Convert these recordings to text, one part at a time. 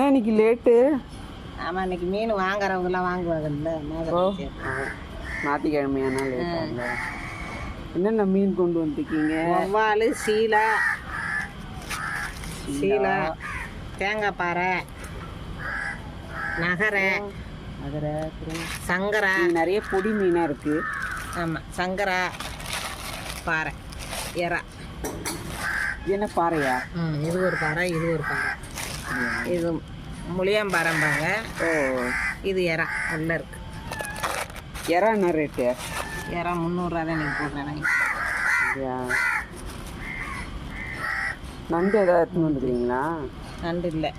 என்ன இன்னைக்கு லேட்டு ஆமாம் இன்னைக்கு மீன் வாங்குறவங்கலாம் வாங்குவாங்கல்ல ஞாயிற்றுக்கிழமையானா லேட்டாங்க என்னென்ன மீன் கொண்டு வந்துருக்கீங்க? வவ்வால் சீலா. சீலா. தேங்காய் பாறை. நகரை. அப்புறம்? சங்கரா. நிறைய பொடி மீனாக இருக்குது ஆமாம் சங்கரா பாறை எறா. என்ன பாறையா? ம் இது ஒரு பாறை இது ஒரு பாறை. இது முளியம்பாறைம்பாங்க ஓ. இது எறா உள்ள இருக்கு. எறா என்ன ரேட்டு? எறா முந்நூறுரூவா தான் நீங்கள் போடுறேன் நண்டு ஏதாவது எடுத்துன்னு வந்துக்கிறீங்களா? நண்டு இல்லை.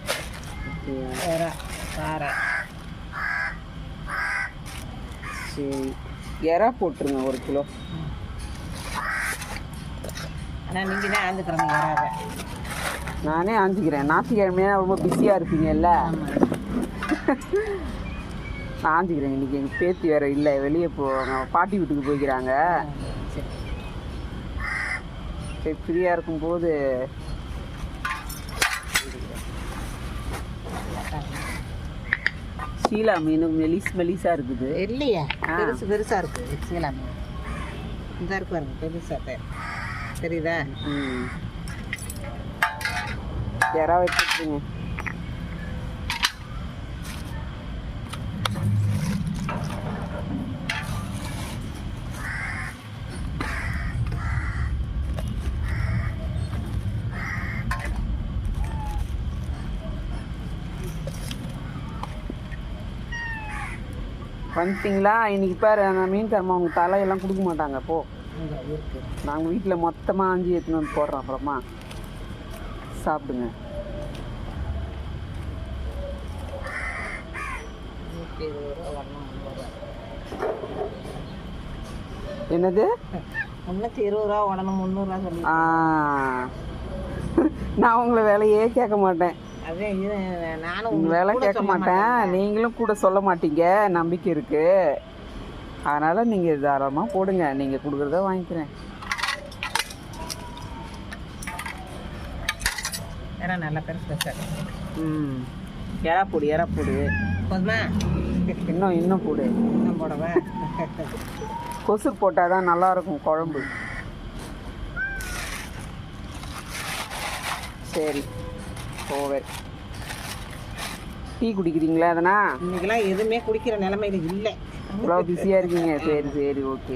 எறா பாறை சரி. எறா போட்டுருங்க ஒரு கிலோ. ஆனால் நீங்கள் தான் ஆந்துக்கிறோங்க எறாவை. நானே ஆஞ்சிக்கிறேன் ஞாயிற்றுக்கிழமையா ரொம்ப பிஸியாக இருப்பீங்கல்ல? நான் ஆஞ்சிக்கிறேன் இன்னைக்கு எங்கள் பேத்தி வேற இல்லை. வெளியே போவாங்க பாட்டி வீட்டுக்கு போய்க்கிறாங்க. சரி ஃப்ரீயாக இருக்கும்போது சீலா மீன் மெலிஸ் மெலிஸாக இருக்குது. இல்லையா. பெருசு பெருசாக இருக்குது. சீலா மீன். இந்த இருக்கு பாருங்க பெருசாக தெரியுதா? ம். யாராவது வச்சுருக்கீங்க? வந்துட்டிங்களா? இன்னைக்கு பாரு நான் மீன் தரமா அவங்க தலையெல்லாம் கொடுக்க மாட்டாங்க. போ. நாங்கள் வீட்டில் மொத்தமாக அஞ்சு எடுத்துன்னு வந்து போடுறோம் அப்புறமா. சாப்பிடுங்க. என்னது? முந்நூற்றி இருபது ரூபா உடனும் முந்நூறுரூவா சொல்லி நான் உங்களை வேலையே கேட்க மாட்டேன். நானும் வேலை கூட கேட்க மாட்டேன். நீங்களும் கூட சொல்ல மாட்டீங்க. நம்பிக்கை இருக்கு. அதனால நீங்கள் தாராளமாக போடுங்க. நீங்கள் கொடுக்குறத வாங்கிக்கிறேன். ஏன்னா நல்லா பெருசு பெருசாக ம். எறா போடு எறா போடு. போதுமா? இன்னும் இன்னும் போடு. இன்னும் போடவா? கொசு போட்டால் தான் நல்லாயிருக்கும் குழம்பு. சரி ஓவர் டீ குடிக்கிறீங்களா அதனா இன்னைக்கெல்லாம் எதுவுமே குடிக்கிற நிலைமையில இல்லை. இவ்வளோ பிஸியாக இருக்கீங்க. சரி சரி ஓகே